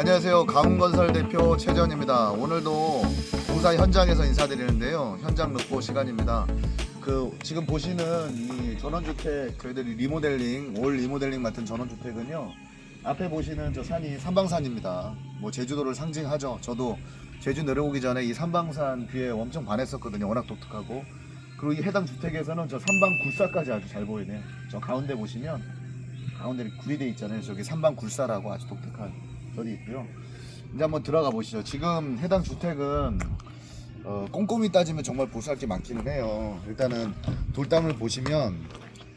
안녕하세요. 강건설 대표 최전입니다. 오늘도 공사 현장에서 인사드리는데요. 현장 룩보 시간입니다. 그 지금 보시는 이 전원주택 저희들이 리모델링 올 리모델링 맡은 전원주택은요. 앞에 보시는 저 산이 삼방산입니다. 뭐 제주도를 상징하죠. 저도 제주 내려오기 전에 이 삼방산 뷰에 엄청 반했었거든요. 워낙 독특하고 그리고 이 해당 주택에서는 저 삼방 굴사까지 아주 잘 보이네요. 저 가운데 보시면 가운데 이렇게 굴이 돼 있잖아요. 저기 삼방 굴사라고 아주 독특한 절이 있고요. 이제 한번 들어가 보시죠. 지금 해당 주택은 어, 꼼꼼히 따지면 정말 보수할 게 많기는 해요. 일단은 돌담을 보시면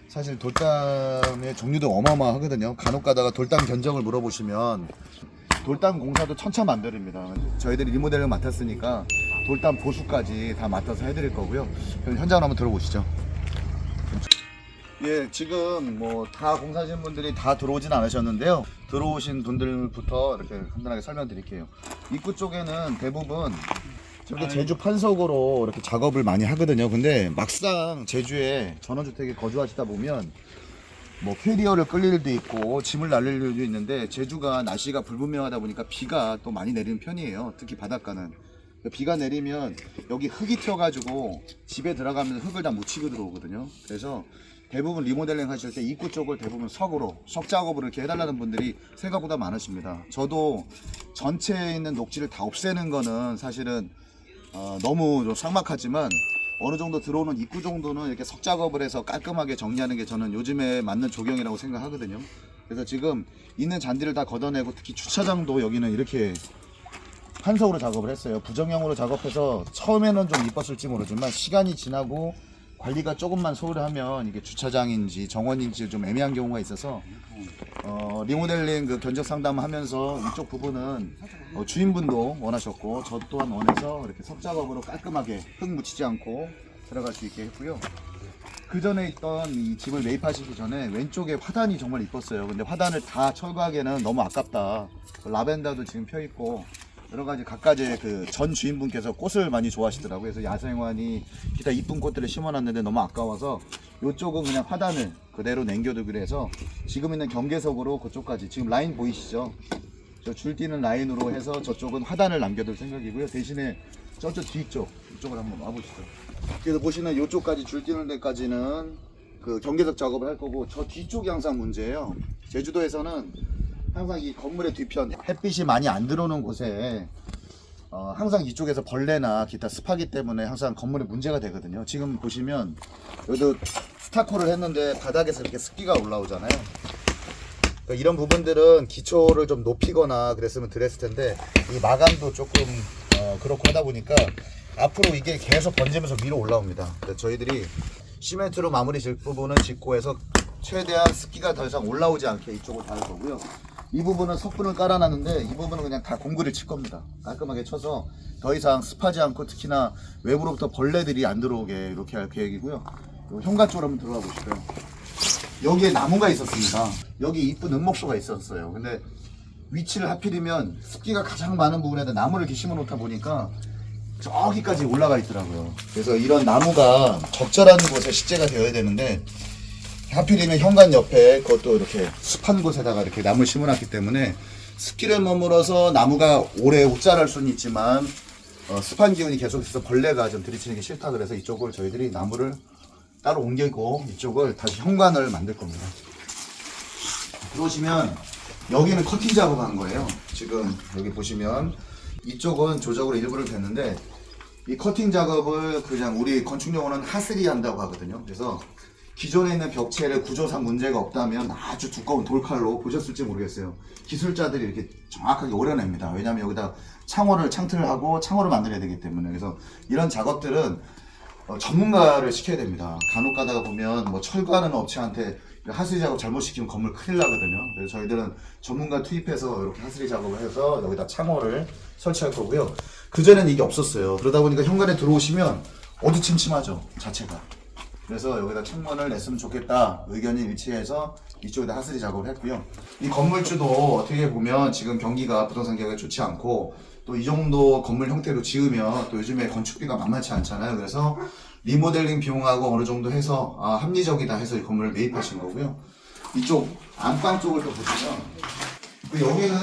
사실 돌담의 종류도 어마어마하거든요. 간혹 가다가 돌담 견적을 물어보시면 돌담 공사도 천차만별입니다. 저희들이 리모델을 맡았으니까 돌담 보수까지 다 맡아서 해드릴 거고요. 그럼 현장을 한번 들어보시죠. 예, 지금 뭐 다 공사하시는 분들이 다 들어오진 않으셨는데요. 들어오신 분들부터 이렇게 간단하게 설명드릴게요. 입구 쪽에는 대부분 저렇게 제주 판석으로 이렇게 작업을 많이 하거든요. 근데 막상 제주에 전원주택에 거주하시다 보면 뭐 캐리어를 끌릴 일도 있고 짐을 날릴 일도 있는데 제주가 날씨가 불분명하다 보니까 비가 또 많이 내리는 편이에요. 특히 바닷가는. 비가 내리면 여기 흙이 튀어가지고 집에 들어가면 흙을 다 묻히고 들어오거든요. 그래서 대부분 리모델링 하실 때 입구 쪽을 대부분 석으로 석 작업을 이렇게 해달라는 분들이 생각보다 많으십니다. 저도 전체에 있는 녹지를 다 없애는 거는 사실은 어, 너무 좀 삭막하지만 어느 정도 들어오는 입구 정도는 이렇게 석 작업을 해서 깔끔하게 정리하는 게 저는 요즘에 맞는 조경이라고 생각하거든요. 그래서 지금 있는 잔디를 다 걷어내고 특히 주차장도 여기는 이렇게 판석으로 작업을 했어요. 부정형으로 작업해서 처음에는 좀 이뻤을지 모르지만 시간이 지나고 관리가 조금만 소홀하면 이게 주차장인지 정원인지 좀 애매한 경우가 있어서 어, 리모델링 그 견적 상담하면서 이쪽 부분은 어, 주인분도 원하셨고 저 또한 원해서 이렇게 석 작업으로 깔끔하게 흙 묻히지 않고 들어갈 수 있게 했고요. 그 전에 있던 이 집을 매입하시기 전에 왼쪽에 화단이 정말 이뻤어요. 근데 화단을 다 철거하기에는 너무 아깝다. 그 라벤더도 지금 펴 있고 여러 가지 각가지 그전 주인분께서 꽃을 많이 좋아하시더라고요. 그래서 야생화니 기타 이쁜 꽃들을 심어놨는데 너무 아까워서 이쪽은 그냥 화단을 그대로 남겨두기로 해서 지금 있는 경계석으로 그쪽까지 지금 라인 보이시죠? 저 줄 뛰는 라인으로 해서 저쪽은 화단을 남겨둘 생각이고요. 대신에 저쪽 뒤쪽 이쪽을 한번 와보시죠. 그래서 보시는 이쪽까지 줄 뛰는 데까지는 그 경계석 작업을 할 거고 저 뒤쪽이 항상 문제예요. 제주도에서는 항상 이 건물의 뒤편 햇빛이 많이 안 들어오는 곳에 어, 항상 이쪽에서 벌레나 기타 습하기 때문에 항상 건물에 문제가 되거든요. 지금 보시면 여기도 스타코를 했는데 바닥에서 이렇게 습기가 올라오잖아요. 그러니까 이런 부분들은 기초를 좀 높이거나 그랬으면 드렸을 텐데 이 마감도 조금 어, 그렇고 하다 보니까 앞으로 이게 계속 번지면서 위로 올라옵니다. 그래서 저희들이 시멘트로 마무리 질 부분은 짓고 해서 최대한 습기가 더 이상 올라오지 않게 이쪽을 달 거고요. 이 부분은 석분을 깔아놨는데 이 부분은 그냥 다 공구를 칠 겁니다. 깔끔하게 쳐서 더 이상 습하지 않고 특히나 외부로부터 벌레들이 안 들어오게 이렇게 할 계획이고요. 요 현관 쪽으로 한번 들어가 보실까요? 여기에 나무가 있었습니다. 여기 이쁜 응목소가 있었어요. 근데 위치를 하필이면 습기가 가장 많은 부분에다 나무를 이렇게 심어 놓다 보니까 저기까지 올라가 있더라고요. 그래서 이런 나무가 적절한 곳에 식재가 되어야 되는데 하필이면 현관 옆에 그것도 이렇게 습한 곳에다가 이렇게 나무를 심어놨기 때문에 습기를 머물어서 나무가 오래 옷자랄 수는 있지만 어, 습한 기운이 계속해서 벌레가 좀 들이치는 게 싫다 그래서 이쪽을 저희들이 나무를 따로 옮기고 이쪽을 다시 현관을 만들 겁니다. 들어오시면 여기는 커팅 작업한 거예요. 지금 여기 보시면 이쪽은 조적으로 일부를 됐는데 이 커팅 작업을 그냥 우리 건축용어는 하스리 한다고 하거든요. 그래서 기존에 있는 벽체를 구조상 문제가 없다면 아주 두꺼운 돌칼로 보셨을지 모르겠어요. 기술자들이 이렇게 정확하게 오려냅니다. 왜냐하면 여기다 창호를 창틀을 하고 창호를 만들어야 되기 때문에 그래서 이런 작업들은 어, 전문가를 시켜야 됩니다. 간혹 가다가 보면 뭐 철거하는 업체한테 하수리 작업 잘못 시키면 건물 큰일 나거든요. 그래서 저희들은 전문가 투입해서 이렇게 하수리 작업을 해서 여기다 창호를 설치할 거고요. 그전에는 이게 없었어요. 그러다 보니까 현관에 들어오시면 어두침침하죠. 자체가. 그래서 여기다 창문을 냈으면 좋겠다 의견이 일치해서 이쪽에다 하스리 작업을 했고요. 이 건물주도 어떻게 보면 지금 경기가 부동산 경기가 좋지 않고 또 이 정도 건물 형태로 지으면 또 요즘에 건축비가 만만치 않잖아요. 그래서 리모델링 비용하고 어느 정도 해서 아, 합리적이다 해서 이 건물을 매입하신 거고요. 이쪽 안방 쪽을 또 보시면 그 여기는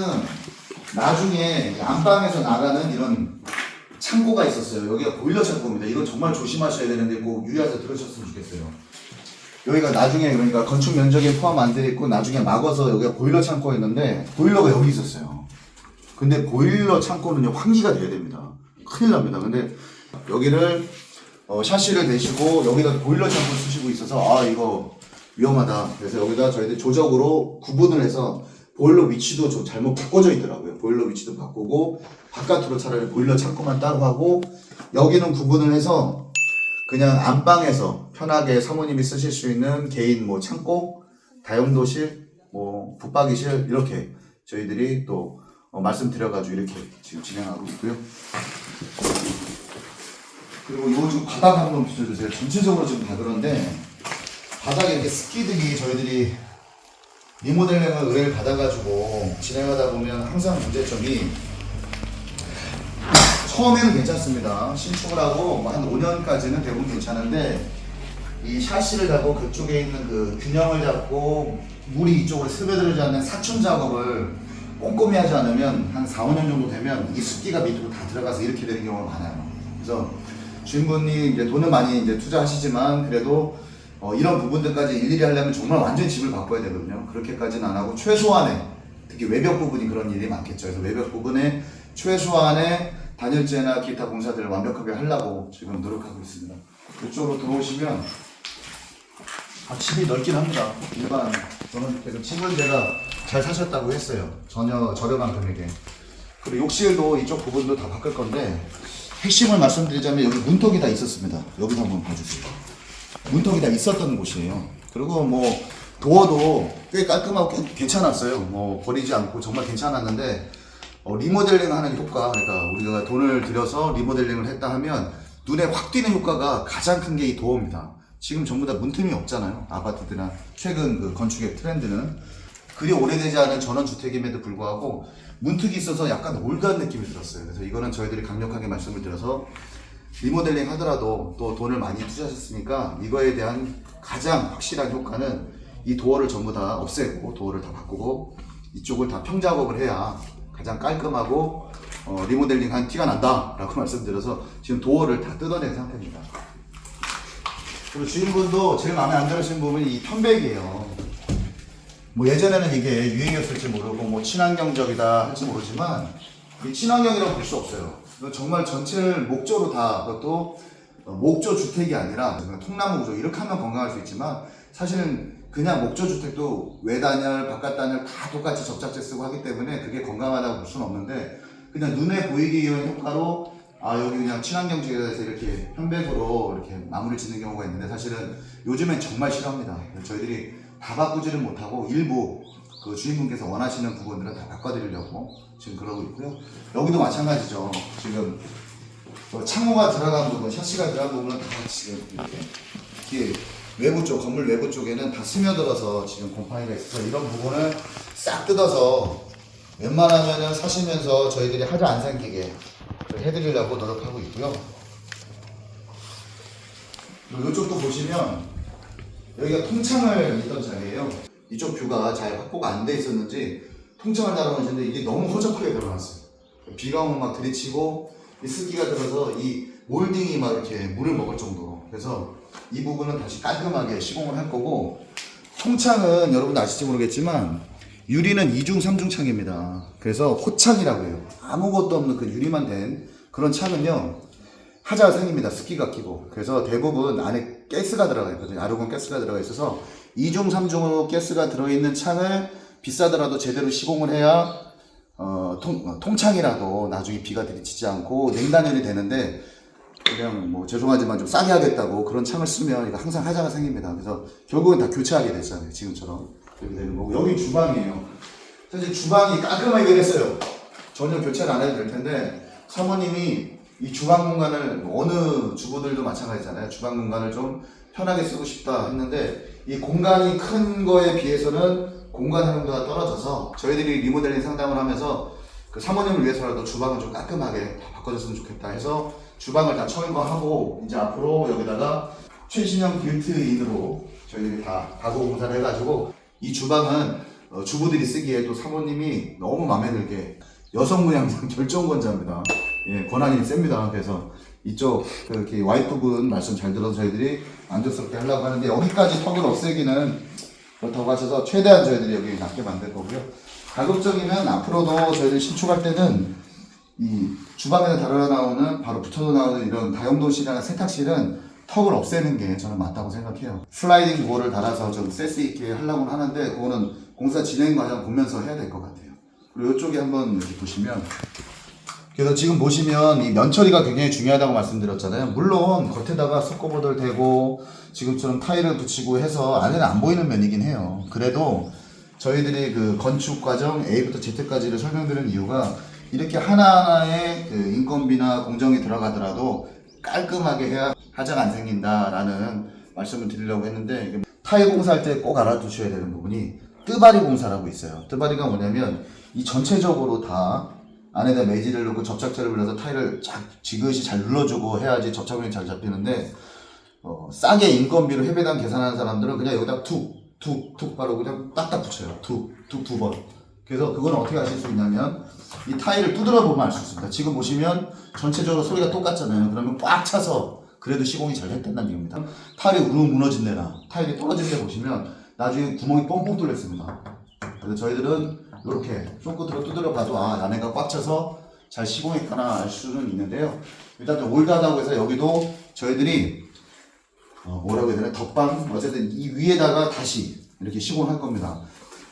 나중에 안방에서 나가는 이런 창고가 있었어요. 여기가 보일러 창고입니다. 이건 정말 조심하셔야 되는데 꼭 유의해서 들으셨으면 좋겠어요. 여기가 나중에 그러니까 건축 면적에 포함 안 돼 있고 나중에 막아서 여기가 보일러 창고였는데 보일러가 여기 있었어요. 근데 보일러 창고는요 환기가 돼야 됩니다. 큰일 납니다. 근데 여기를 어, 샤시를 대시고 여기다 보일러 창고 쓰시고 있어서 아 이거 위험하다. 그래서 여기다 저희들 조적으로 구분을 해서 보일러 위치도 좀 잘못 바꿔져 있더라고요. 보일러 위치도 바꾸고 바깥으로 차라리 보일러 창고만 따로 하고 여기는 구분을 해서 그냥 안방에서 편하게 사모님이 쓰실 수 있는 개인 뭐 창고, 다용도실, 뭐 붙박이실 이렇게 저희들이 또 어, 말씀드려가지고 이렇게 지금 진행하고 있고요. 그리고 이 지금 바닥 한번 비춰주세요. 전체적으로 지금 다 그런데 바닥에 이렇게 습기들이 저희들이 리모델링을 의뢰를 받아가지고 진행하다 보면 항상 문제점이 처음에는 괜찮습니다. 신축을 하고 뭐한 5년까지는 대부분 괜찮은데 이 샤시를 잡고 그쪽에 있는 그 균형을 잡고 물이 이쪽으로 스며들지 않는 사춘 작업을 꼼꼼히 하지 않으면 한 4, 5년 정도 되면 이 습기가 밑으로 다 들어가서 이렇게 되는 경우가 많아요. 그래서 주인분이 이제 돈을 많이 이제 투자하시지만 그래도 어, 이런 부분들까지 일일이 하려면 정말 완전 집을 바꿔야 되거든요. 그렇게까지는 안 하고 최소한의 특히 외벽 부분이 그런 일이 많겠죠. 그래서 외벽 부분에 최소한의 단열재나 기타 공사들을 완벽하게 하려고 지금 노력하고 있습니다. 이쪽으로 들어오시면 아, 집이 넓긴 합니다. 일반 저는 계속 집은 제가 잘 사셨다고 했어요. 전혀 저렴한 금액에. 그리고 욕실도 이쪽 부분도 다 바꿀 건데 핵심을 말씀드리자면 여기 문턱이 다 있었습니다. 여기서 한번 봐주세요. 문턱이 다 있었던 곳이에요. 그리고 뭐 도어도 꽤 깔끔하고 꽤 괜찮았어요. 뭐 버리지 않고 정말 괜찮았는데 어, 리모델링 하는 효과, 그러니까 우리가 돈을 들여서 리모델링을 했다 하면 눈에 확 띄는 효과가 가장 큰 게 이 도어입니다. 지금 전부 다 문틈이 없잖아요. 아파트들이나 최근 그 건축의 트렌드는 그리 오래되지 않은 전원주택임에도 불구하고 문턱이 있어서 약간 올드한 느낌이 들었어요. 그래서 이거는 저희들이 강력하게 말씀을 드려서 리모델링 하더라도 또 돈을 많이 투자하셨으니까 이거에 대한 가장 확실한 효과는 이 도어를 전부 다 없애고 도어를 다 바꾸고 이쪽을 다 평작업을 해야 가장 깔끔하고 어, 리모델링한 티가 난다라고 말씀드려서 지금 도어를 다 뜯어낸 상태입니다. 그리고 주인분도 제일 마음에 안 들으신 부분이 이 편백이에요. 뭐 예전에는 이게 유행이었을지 모르고 뭐 친환경적이다 할지 모르지만 이 친환경이라고 볼 수 없어요. 정말 전체를 목조로 다 그것도 어, 목조 주택이 아니라 통나무 구조 이렇게 하면 건강할 수 있지만 사실은 그냥 목조 주택도 외단열, 바깥단열 다 똑같이 접착제 쓰고 하기 때문에 그게 건강하다고 볼 수는 없는데 그냥 눈에 보이기 위한 효과로 아 여기 그냥 친환경지에서 이렇게 편백으로 이렇게 마무리 짓는 경우가 있는데 사실은 요즘엔 정말 싫어합니다. 저희들이 다 바꾸지는 못하고 일부 그 주인분께서 원하시는 부분들은 다 바꿔드리려고 지금 그러고 있고요. 여기도 마찬가지죠. 지금 어, 창호가 들어간 부분, 샤시가 들어간 부분은 다 지금 이렇게 뒤에 외부 쪽, 건물 외부 쪽에는 다 스며들어서 지금 곰팡이가 있어서 이런 부분을 싹 뜯어서 웬만하면은 사시면서 저희들이 하자 안 생기게 해드리려고 노력하고 있고요. 그리고 이쪽도 보시면 여기가 통창을 있던 자리예요. 이쪽 뷰가 잘 확보가 안 돼 있었는지 통창을 달아놓으셨는데 이게 너무 허접하게 들어갔어요. 비가 오면 막 들이치고 이 습기가 들어서 이 몰딩이 막 이렇게 물을 먹을 정도로 그래서 이 부분은 다시 깔끔하게 시공을 할 거고 통창은 여러분도 아실지 모르겠지만 유리는 2중 3중 창입니다. 그래서 호창이라고 해요. 아무것도 없는 그 유리만 된 그런 창은요 하자가 생깁니다. 습기가 끼고. 그래서 대부분 안에 가스가 들어가 있거든요. 아르곤 가스가 들어가 있어서 2중, 3중으로 가스가 들어있는 창을 비싸더라도 제대로 시공을 해야 어, 통, 어, 통창이라도 나중에 비가 들이치지 않고 냉단열이 되는데 그냥 뭐 죄송하지만 좀 싸게 하겠다고 그런 창을 쓰면 이거 항상 하자가 생깁니다. 그래서 결국은 다 교체하게 되잖아요. 지금처럼 이렇게 되는 거고 여기 주방이에요. 사실 주방이 깔끔하게 됐어요. 전혀 교체를 안 해도 될 텐데 사모님이 이 주방 공간을 뭐 어느 주부들도 마찬가지잖아요. 주방 공간을 좀 편하게 쓰고 싶다 했는데 이 공간이 큰 거에 비해서는 공간 활용도가 떨어져서 저희들이 리모델링 상담을 하면서 그 사모님을 위해서라도 주방을 좀 깔끔하게 다 바꿔줬으면 좋겠다 해서 주방을 다 철거하고 이제 앞으로 여기다가 최신형 빌트인으로 저희들이 다 가구 공사를 해가지고 이 주방은 어, 주부들이 쓰기에 또 사모님이 너무 마음에 들게 여성 문양 결정권자입니다. 예, 권한이 셉니다. 그래서 이쪽 그 이렇게 와이프분 말씀 잘 들어서 저희들이 만족스럽게 하려고 하는데 여기까지 턱을 없애기는 그렇다고 하셔서 최대한 저희들이 여기 낮게 만들 거고요. 가급적이면 앞으로도 저희들이 신축할 때는 이 주방에서 다뤄 나오는 바로 붙어서 나오는 이런 다용도실이나 세탁실은 턱을 없애는 게 저는 맞다고 생각해요. 슬라이딩 도어를 달아서 좀 센스 있게 하려고 하는데 그거는 공사 진행 과정 보면서 해야 될 것 같아요. 그리고 이쪽에 한번 이렇게 보시면 그래서 지금 보시면 이 면처리가 굉장히 중요하다고 말씀드렸잖아요. 물론 겉에다가 석고보드를 대고 지금처럼 타일을 붙이고 해서 안에는 안 보이는 면이긴 해요. 그래도 저희들이 그 건축 과정 A부터 Z까지를 설명드리는 이유가 이렇게 하나하나의 그 인건비나 공정이 들어가더라도 깔끔하게 해야 하자가 안 생긴다라는 말씀을 드리려고 했는데 타일 공사할 때 꼭 알아두셔야 되는 부분이 뜨바리 공사라고 있어요. 뜨바리가 뭐냐면 이 전체적으로 다 안에다 매질을 넣고 접착제를 불려서 타일을 쫙 지그시 잘 눌러주고 해야지 접착력이 잘 잡히는데 어, 싸게 인건비로 회배당 계산하는 사람들은 그냥 여기다 툭, 툭, 툭 바르고 그냥 딱딱 붙여요. 툭, 툭두 번. 그래서 그건 어떻게 하실 수 있냐면 이 타일을 두드려 보면 알 수 있습니다. 지금 보시면 전체적으로 소리가 똑같잖아요. 그러면 꽉 차서 그래도 시공이 잘 됐다는 얘기입니다. 타일이 우르르 무너진 데나 타일이 떨어진 데 보시면 나중에 구멍이 뻥뻥 뚫렸습니다. 그래서 저희들은 이렇게 손끝으로 두드려 봐도 아 안에가 꽉 차서 잘 시공했구나 알 수는 있는데요. 일단 좀 올드하다고 해서 여기도 저희들이 어, 뭐라고 해야 되나 덧방 어쨌든 이 위에다가 다시 이렇게 시공할 겁니다.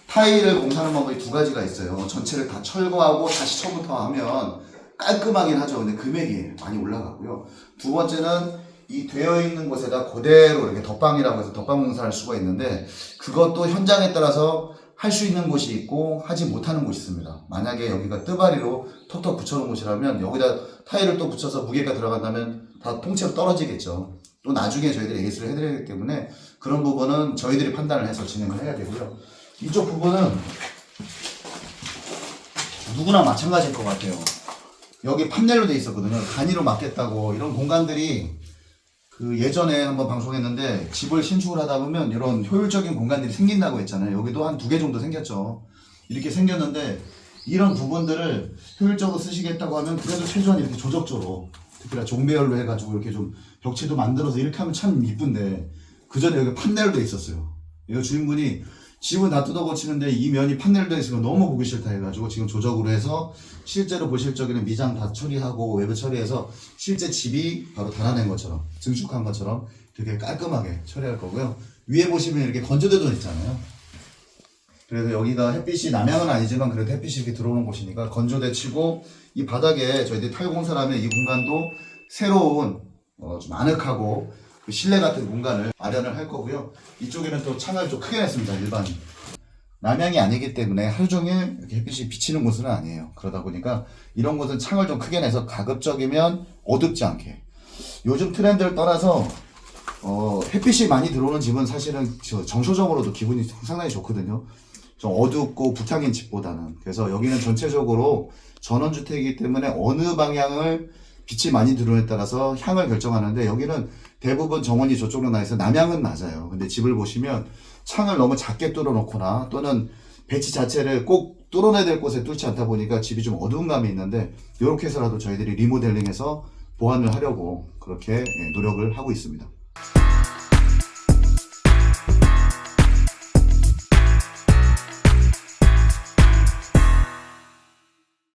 타일을 공사하는 방법이 두 가지가 있어요. 전체를 다 철거하고 다시 처음부터 하면 깔끔하긴 하죠. 근데 금액이 많이 올라가고요. 두 번째는 이 되어 있는 곳에다 그대로 이렇게 덧방이라고 해서 덧방 공사할 수가 있는데 그것도 현장에 따라서 할 수 있는 곳이 있고 하지 못하는 곳이 있습니다. 만약에 여기가 뜨바리로 턱턱 붙여놓은 곳이라면 여기다 타일을 또 붙여서 무게가 들어간다면 다 통째로 떨어지겠죠. 또 나중에 저희들이 예술을 해드려야 되기 때문에 그런 부분은 저희들이 판단을 해서 진행을 해야 되고요. 이쪽 부분은 누구나 마찬가지일 것 같아요. 여기 판넬로 돼 있었거든요. 단위로 맞겠다고 이런 공간들이 그 예전에 한번 방송했는데 집을 신축을 하다 보면 이런 효율적인 공간들이 생긴다고 했잖아요. 여기도 한 두 개 정도 생겼죠. 이렇게 생겼는데 이런 부분들을 효율적으로 쓰시겠다고 하면 그래도 최소한 이렇게 조적조로 특히나 종배열로 해가지고 이렇게 좀 벽체도 만들어서 이렇게 하면 참 이쁜데 그 전에 여기 판넬로 돼 있었어요. 이거 주인분이 집은 다 뜯어 고치는데 이 면이 판넬로 돼 있으면 너무 보기 싫다 해가지고 지금 조적으로 해서 실제로 보실 적에는 미장 다 처리하고 외부 처리해서 실제 집이 바로 달아낸 것처럼 증축한 것처럼 되게 깔끔하게 처리할 거고요. 위에 보시면 이렇게 건조대도 있잖아요. 그래서 여기가 햇빛이 남향은 아니지만 그래도 햇빛이 이렇게 들어오는 곳이니까 건조대 치고 이 바닥에 저희들이 탈공사라면 이 공간도 새로운 어, 좀 아늑하고 그 실내 같은 공간을 마련을 할 거고요. 이쪽에는 또 창을 좀 크게 냈습니다. 일반 남향이 아니기 때문에 하루 종일 이렇게 햇빛이 비치는 곳은 아니에요. 그러다 보니까 이런 곳은 창을 좀 크게 내서 가급적이면 어둡지 않게. 요즘 트렌드를 떠나서 어, 햇빛이 많이 들어오는 집은 사실은 저 정서적으로도 기분이 상당히 좋거든요. 좀 어둡고 부탁인 집보다는. 그래서 여기는 전체적으로 전원주택이기 때문에 어느 방향을 빛이 많이 들어오에 따라서 향을 결정하는데 여기는 대부분 정원이 저쪽으로 나 있어 남향은 낮아요. 근데 집을 보시면 창을 너무 작게 뚫어놓거나 또는 배치 자체를 꼭 뚫어내야 될 곳에 뚫지 않다 보니까 집이 좀 어두운 감이 있는데 이렇게 해서라도 저희들이 리모델링해서 보완을 하려고 그렇게 예, 노력을 하고 있습니다.